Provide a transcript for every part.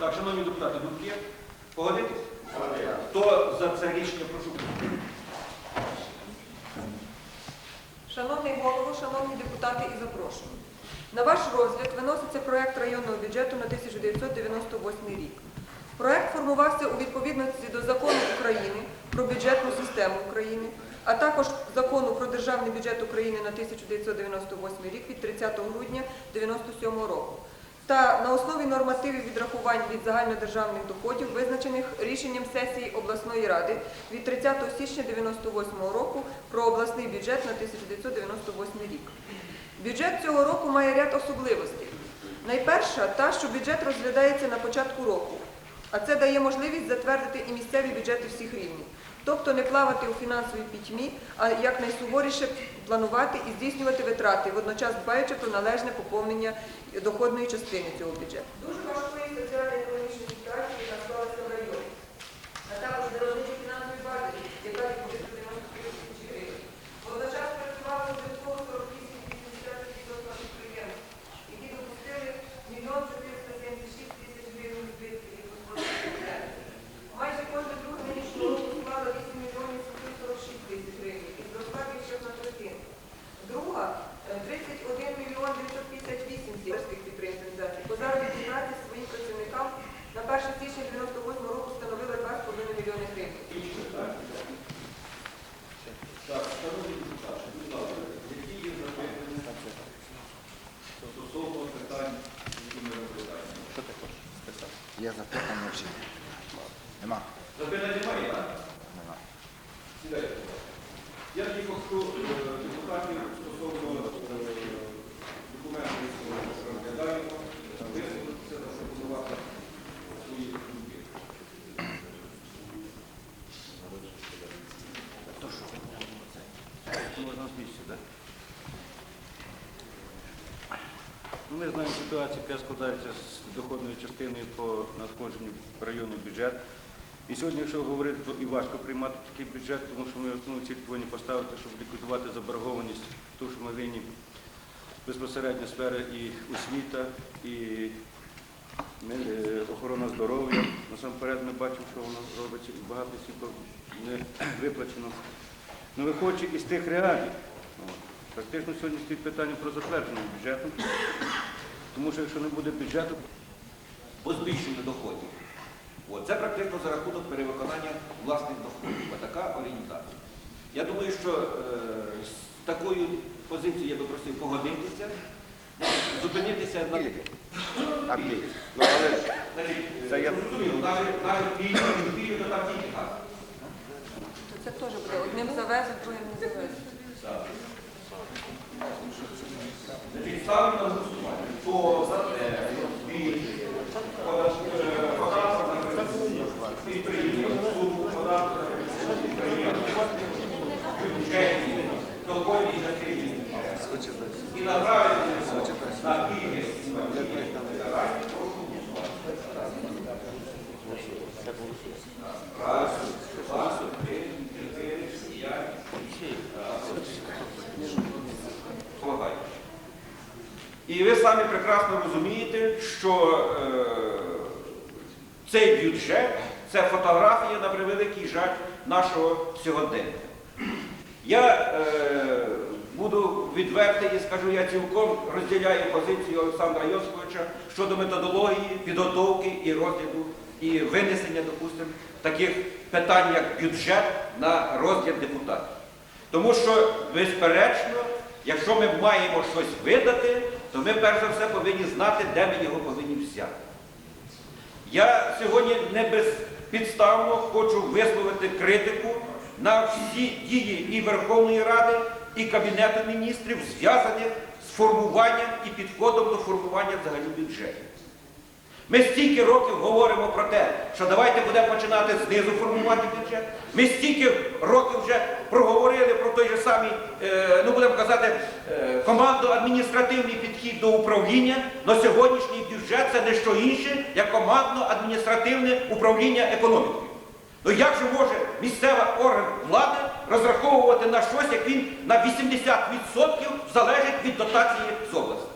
Так, шановні депутати, думки? Погодитесь? Хто за це рішення, прошу. Шановний голово, шановні депутати і запрошую. На ваш розгляд виноситься проект районного бюджету на 1998 рік. Проект формувався у відповідності до закону України про бюджетну систему України, а також закону про державний бюджет України на 1998 рік від 30 грудня 1997 року та на основі нормативів відрахувань від загальнодержавних доходів, визначених рішенням сесії обласної ради від 30 січня 1998 року про обласний бюджет на 1998 рік. Бюджет цього року має ряд особливостей. Найперша та, що бюджет розглядається на початку року, а це дає можливість затвердити і місцеві бюджети всіх рівнів. Тобто не плавати у фінансовій пітьмі, а якнайсуворіше планувати і здійснювати витрати, водночас дбаючи про належне поповнення доходної частини цього бюджету. Дуже важкої соціально-економічної ситуації, яка склалася в районі, а також виробничої фінансової бази, яка відповідно 93 тисячі гривень. Водночас працювали додатково 48 80% підприємств, які допустили 1 476 тисяч гривень збитків від господарської діяльності. Майже кожне друге нинішнього року склало 8 мільйонів 746 тисяч гривень і зросла більше на третину. Друга е, 31 мільйон 958 сільських підприємств організацій. По заробітній праці своїм працівникам на 1 січня 98 року становила 2,5 мільйони гривень. Інші питання? Так, шановні депутати, будь ласка, які є запитання стосовно питань, які ми розглядаємо? Що ти хочеш списати? Є запитання вже. Нема. Запитань немає, так? Нема. Сідайте. Я тоді прошу е, депутатів стосовно е, документів, які ми розглядаємо, висловитися, запропонувати свої думки. Можна з місця, так? Ну, Ситуацію, яка складається з доходною частиною по надходженню в районний бюджет. І сьогодні, якщо говорити, то і важко приймати такий бюджет, тому що ми основну ціль повинні поставити, щоб ліквідувати заборгованість, тому що ми винні безпосередньо сфери і освіта, і е, охорона здоров'я. Насамперед ми бачимо, що воно робиться, і багато всього не виплачено. Ну, виходячи із тих реалій, практично сьогодні стоїть питання про затвердження бюджету, тому що якщо не буде бюджету, по збільшенню доходів. От, це практично за рахунок перевиконання власних доходів. Отака орієнтація. Я думаю, що е, з такою позицією я би просив погодитися, ну, зупинитися на А? Ну, але пільги, то там тільки газ. Це теж буде одним завезуть, другим не завезуть. Ставлю на Хто за те, е, на підприємство, суму на підприємство, бюджетні, доходні частини і направити на голосувати. І ви самі прекрасно розумієте, що е, цей бюджет це фотографія на превеликий жаль нашого сьогодення. Я е, буду відвертий і скажу, я цілком розділяю позицію Олександра Йосиповича щодо методології, підготовки і розгляду, і винесення, допустимо, таких питань, як бюджет на розгляд депутатів. Тому що, безперечно, якщо ми маємо щось видати, то ми перш за все повинні знати, де ми його повинні взяти. Я сьогодні не безпідставно хочу висловити критику на всі дії і Верховної Ради, і Кабінету міністрів, зв'язаних з формуванням і підходом до формування взагалі бюджету. Ми стільки років говоримо про те, що давайте будемо починати знизу формувати бюджет. Ми стільки років вже проговорили про той же самий, е, ну будемо казати, е, командно-адміністративний підхід до управління. Но сьогоднішній бюджет це не що інше, як командно-адміністративне управління економікою. Ну як же може місцевий орган влади розраховувати на щось, як він на 80% залежить від дотації з області?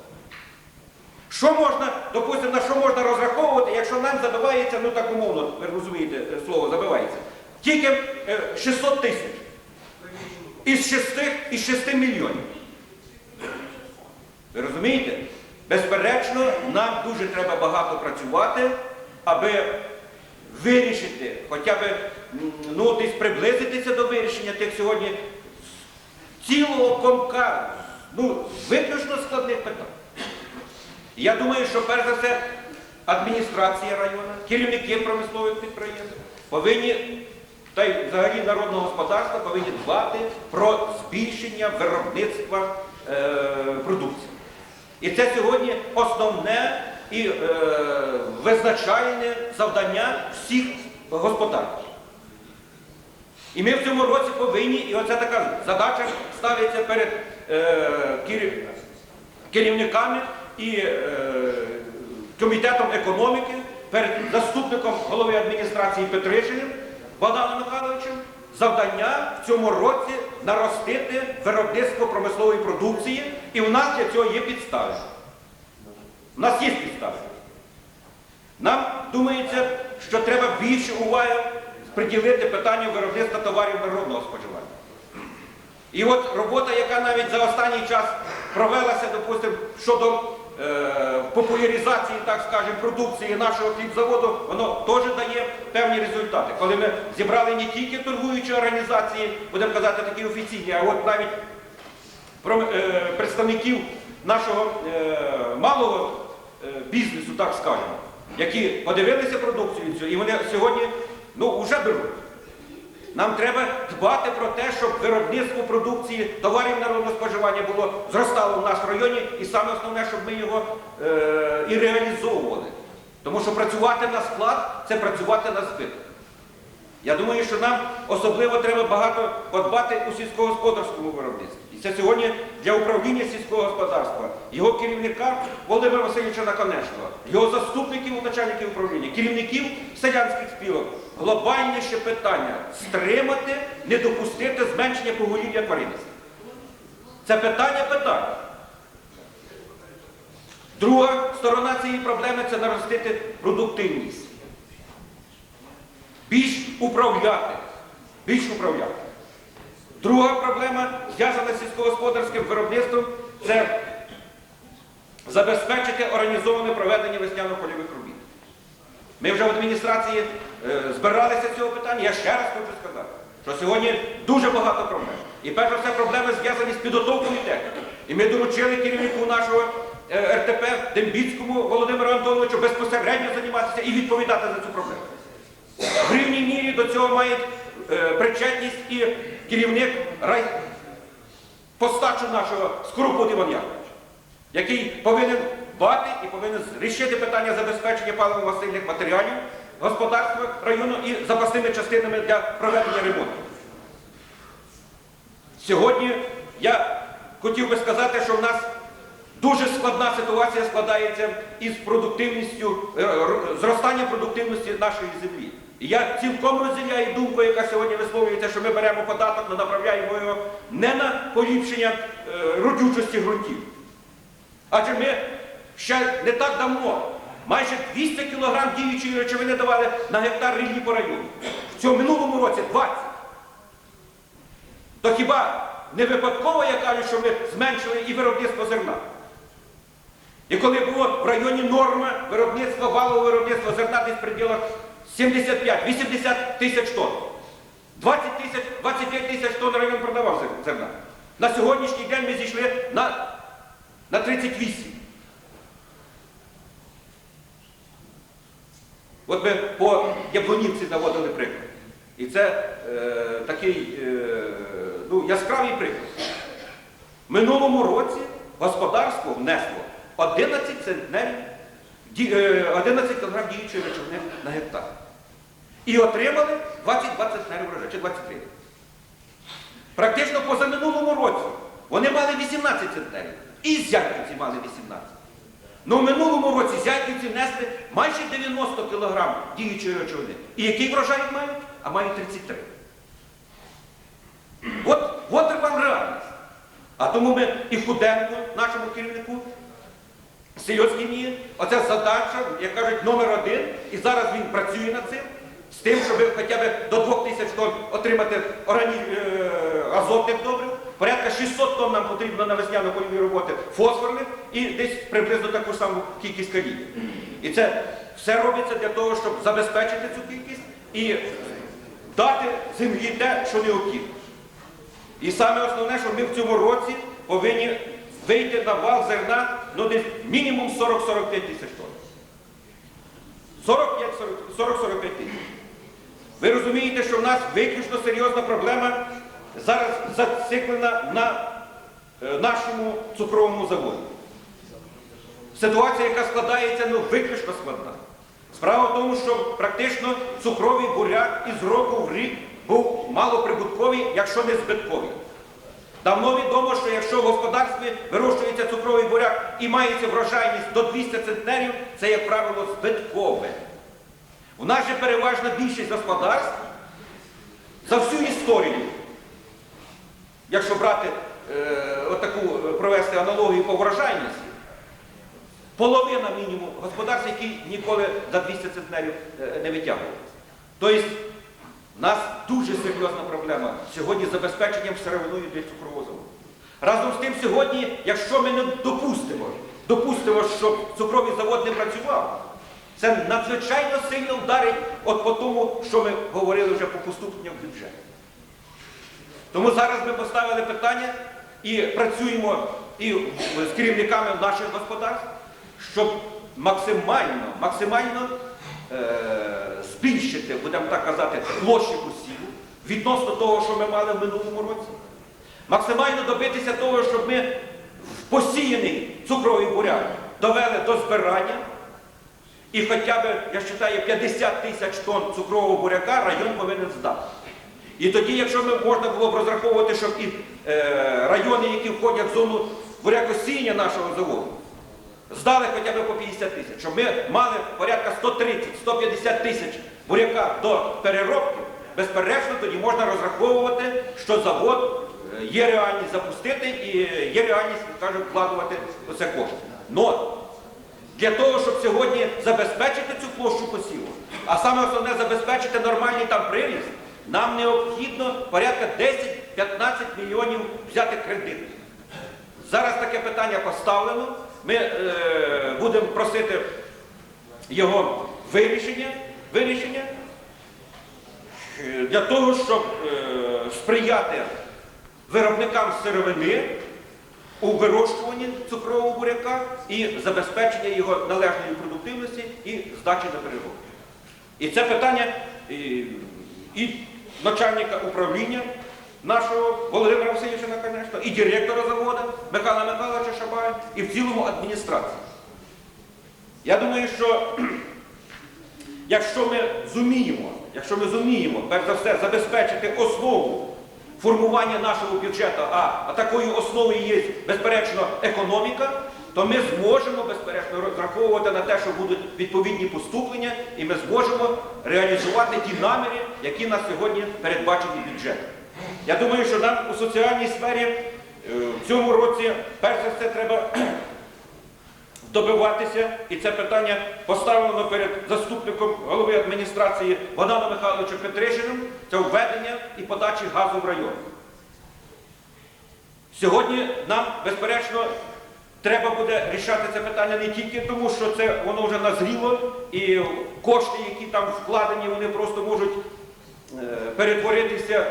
Що можна, допустимо, на що можна розраховувати, якщо нам забивається, ну так умовно, ви розумієте, е, слово забивається, тільки е, 600 тисяч. Із 6, із 6 мільйонів. Ви розумієте? Безперечно, нам дуже треба багато працювати, аби вирішити, хоча б ну, десь приблизитися до вирішення тих сьогодні цілого комка, ну, виключно складних питань. Я думаю, що перш за все адміністрація району, керівники промислових підприємств повинні, та й взагалі народного господарства повинні дбати про збільшення виробництва е, продукції. І це сьогодні основне і е, визначальне завдання всіх господарств. І ми в цьому році повинні, і оце така задача ставиться перед е, керівниками і е, комітетом економіки, перед заступником голови адміністрації Петришиним Богданом Михайловичем, завдання в цьому році наростити виробництво промислової продукції, і в нас для цього є підстави. У нас є підстави. Нам думається, що треба більше уваги приділити питанню виробництва товарів народного споживання. І от робота, яка навіть за останній час провелася, допустимо, щодо популяризації, так скажемо, продукції нашого хлібзаводу, воно теж дає певні результати. Коли ми зібрали не тільки торгуючі організації, будемо казати, такі офіційні, а от навіть е, представників нашого е, малого е, бізнесу, так скажемо, які подивилися продукцію і вони сьогодні ну, вже беруть. Нам треба дбати про те, щоб виробництво продукції, товарів народного споживання було зростало в нашому районі, і саме основне, щоб ми його е, і реалізовували. Тому що працювати на склад це працювати на збиток. Я думаю, що нам особливо треба багато подбати у сільськогосподарському виробництві. Це сьогодні для управління сільського господарства, його керівника Володимира Васильовича Наконечного, його заступників, начальників управління, керівників селянських спілок. Глобальніше питання стримати, не допустити зменшення поголів'я тваринництва. Це питання питання. Друга сторона цієї проблеми це наростити продуктивність більш управляти. Більш управляти. Друга проблема, зв'язана з сільськогосподарським виробництвом, це забезпечити організоване проведення весняно-польових робіт. Ми вже в адміністрації е, збиралися з цього питання. Я ще раз хочу сказати, що сьогодні дуже багато проблем. І перш за все проблеми зв'язані з підготовкою техніки. І ми доручили керівнику нашого е, РТП Дембіцькому Володимиру Антоновичу безпосередньо займатися і відповідати за цю проблему. В рівній мірі до цього е, причетність і керівник рай... постачу нашого Скорупут Іван Яковлевич, який повинен дбати і повинен рішити питання забезпечення паливо-мастильних матеріалів господарства району і запасними частинами для проведення ремонту. Сьогодні я хотів би сказати, що в нас дуже складна ситуація складається із продуктивністю, е, зростанням продуктивності нашої землі. І я цілком розділяю думку, яка сьогодні висловлюється, що ми беремо податок, але направляємо його не на поліпшення е, родючості ґрунтів. Адже ми ще не так давно майже 200 кг діючої речовини давали на гектар рівні по району. В цьому минулому році 20. То хіба не випадково я кажу, що ми зменшили і виробництво зерна? І коли було в районі норма виробництва, валового виробництва зерна десь в пределах 75-80 тисяч тонн. 20 тисяч, 25 тисяч тонн район продавав зерна. На сьогоднішній день ми зійшли на, на 38. От ми по Яблонівці наводили приклад. І це е, такий е, ну, яскравий приклад. Минулому році господарство внесло 11 центнерів, 11 кг діючої речовини на гектар. І отримали 20 центнерів врожаю, чи 23. Практично позаминулому році вони мали 18 центнерів. І зятівці мали 18. Ну в минулому році зятівці внесли майже 90 кг діючої речовини. І який врожай мають? А мають 33. От, от вам реальність. А тому ми і Худенко, нашому керівнику, дії. Оце задача, як кажуть, номер один. І зараз він працює над цим. З тим, щоб хоча б до 2 тисяч тонн отримати органі... е, азотних добрив. Порядка 600 тонн нам потрібно на весняно-польові роботи фосфорних і десь приблизно таку саму кількість калію. І це все робиться для того, щоб забезпечити цю кількість і дати землі те, що необхідно. І саме основне, що ми в цьому році повинні вийти на вал зерна ну, десь мінімум 40-45 тисяч тонн. 45-40-45 тисяч. Ви розумієте, що в нас виключно серйозна проблема зараз зациклена на е, нашому цукровому заводі. Ситуація, яка складається, ну виключно складна. Справа в тому, що практично цукровий буряк із року в рік був малоприбутковий, якщо не збитковий. Давно відомо, що якщо в господарстві вирощується цукровий буряк і мається врожайність до 200 центнерів, це, як правило, збиткове. У нас же переважна більшість господарств за всю історію, якщо брати е, отаку, е, провести аналогію по врожайності, половина мінімум господарств, які ніколи за 200 центнерів е, не витягували. Тобто, у нас дуже серйозна проблема сьогодні з забезпеченням сировиною для цукрового. Разом з тим, сьогодні, якщо ми не допустимо, допустимо, щоб цукровий завод не працював, це надзвичайно сильно вдарить от по тому, що ми говорили вже по поступленню в бюджет. Тому зараз ми поставили питання і працюємо і з керівниками наших господарств, щоб максимально, максимально збільшити, будемо так казати, площі посіву відносно того, що ми мали в минулому році. Максимально добитися того, щоб ми в посіяний цукровий буряк довели до збирання. І хоча б, я вважаю, 50 тисяч тонн цукрового буряка район повинен здати. І тоді, якщо ми можна було б розраховувати, щоб і е, райони, які входять в зону бурякосіння нашого заводу, здали хоча б по 50 тисяч, щоб ми мали порядка 130-150 тисяч буряка до переробки, безперечно, тоді можна розраховувати, що завод е, є реальність запустити і є реальність, кажуть, вкладувати оце кошти. Но для того, щоб сьогодні забезпечити цю площу посіву, а саме основне забезпечити нормальний там приріст, нам необхідно порядка 10-15 мільйонів взяти кредит. Зараз таке питання поставлено. Ми е, будемо просити його вирішення, вирішення е, для того, щоб е, сприяти виробникам сировини у вирощуванні цукрового буряка і забезпечення його належної продуктивності і здачі на переробку. І це питання і, і начальника управління нашого Володимира Васильовича, звісно, і директора заводу Михайла Михайловича Шабая, і в цілому адміністрації. Я думаю, що якщо ми зуміємо, якщо ми зуміємо, перш за все, забезпечити основу формування нашого бюджету, а, а такою основою є, безперечно, економіка, то ми зможемо, безперечно, розраховувати на те, що будуть відповідні поступлення, і ми зможемо реалізувати ті наміри, які на сьогодні передбачені бюджетом. Я думаю, що нам у соціальній сфері е, в цьому році, перш за все, треба добиватися, і це питання поставлено перед заступником голови адміністрації Богданом Михайловичем Петришиним, це введення і подачі газу в район. Сьогодні нам, безперечно, треба буде рішати це питання не тільки тому, що це воно вже назріло, і кошти, які там вкладені, вони просто можуть е, перетворитися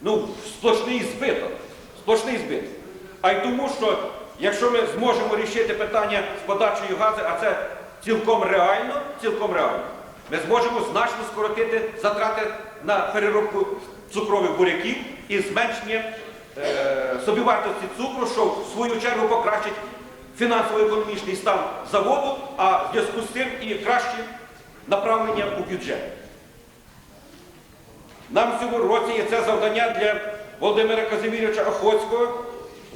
ну, сплошний збиток. Сплошний збиток. А й тому, що якщо ми зможемо рішити питання з подачею газу, а це цілком реально, цілком реально, ми зможемо значно скоротити затрати на переробку цукрових буряків і зменшення е, собівартості цукру, що в свою чергу покращить фінансово-економічний стан заводу, а в зв'язку з цим і краще направлення у бюджет. Нам в цьому році є це завдання для Володимира Казиміровича Охоцького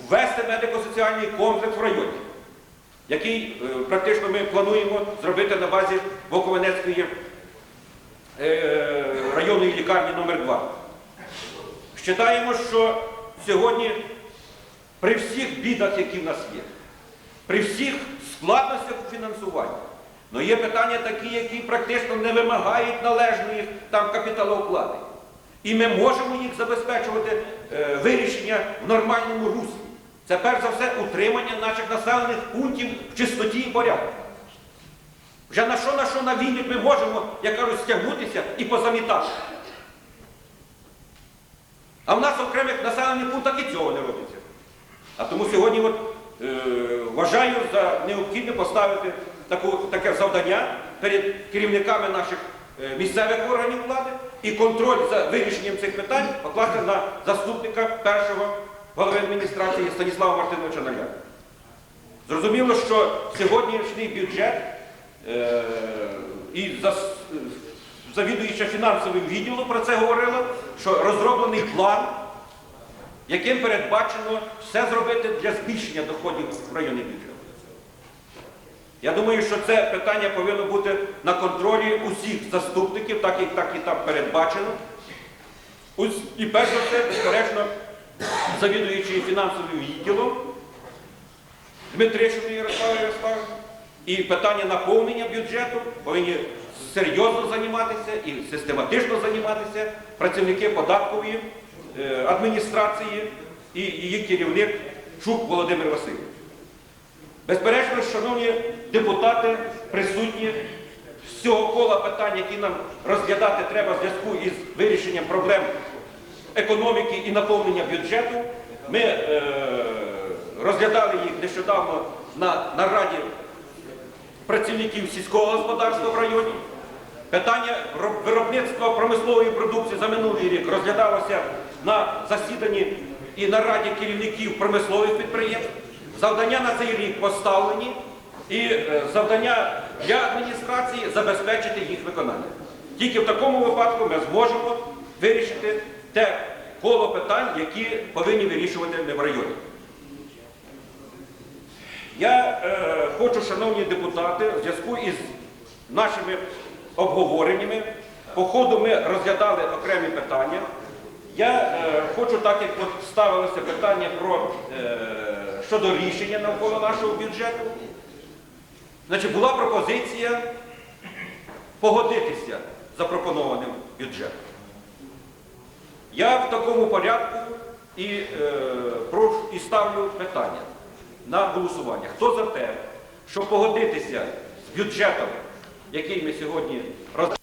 ввести медико-соціальний комплекс в районі, який е, практично ми плануємо зробити на базі Боковенецької е, районної лікарні номер 2 Считаємо, що сьогодні при всіх бідах, які в нас є, при всіх складностях у фінансуванні. Але є питання такі, які практично не вимагають належної там капіталовклади. І ми можемо їх забезпечувати е, вирішення в нормальному руслі. Це перш за все утримання наших населених пунктів в чистоті і порядку. Вже на що на що на війні ми можемо, як кажуть, і позамітати. А в нас в окремих населених пунктах і цього не робиться. А тому сьогодні от, е, вважаю за необхідне поставити таку, таке завдання перед керівниками наших е, місцевих органів влади і контроль за вирішенням цих питань покласти на заступника першого голови адміністрації Станіслава Мартиновича Наля. Зрозуміло, що сьогоднішній бюджет е, і зас- завідуюча фінансовим відділом про це говорила, що розроблений план, яким передбачено все зробити для збільшення доходів в районний бюджет. Я думаю, що це питання повинно бути на контролі усіх заступників, так як так і там передбачено. І перш за все, безперечно, завідуючий фінансовим відділом Дмитришиною Ярославою Ярославовною. І питання наповнення бюджету повинні серйозно займатися і систематично займатися працівники податкової е, адміністрації і її керівник Чук Володимир Васильович. Безперечно, шановні депутати, присутні з цього кола питань, які нам розглядати треба в зв'язку із вирішенням проблем економіки і наповнення бюджету. Ми е, розглядали їх нещодавно на нараді працівників сільського господарства в районі. Питання виробництва промислової продукції за минулий рік розглядалося на засіданні і нараді керівників промислових підприємств. Завдання на цей рік поставлені і е, завдання для адміністрації забезпечити їх виконання. Тільки в такому випадку ми зможемо вирішити те коло питань, які повинні вирішувати ми в районі. Я е, хочу, шановні депутати, в зв'язку із нашими обговореннями, по ходу ми розглядали окремі питання. Я е, хочу, так як от ставилося питання про, е, щодо рішення навколо нашого бюджету, значить, була пропозиція погодитися з запропонованим бюджетом. Я в такому порядку і, е, прошу, і ставлю питання на голосування. Хто за те, щоб погодитися з бюджетом, який ми сьогодні роз...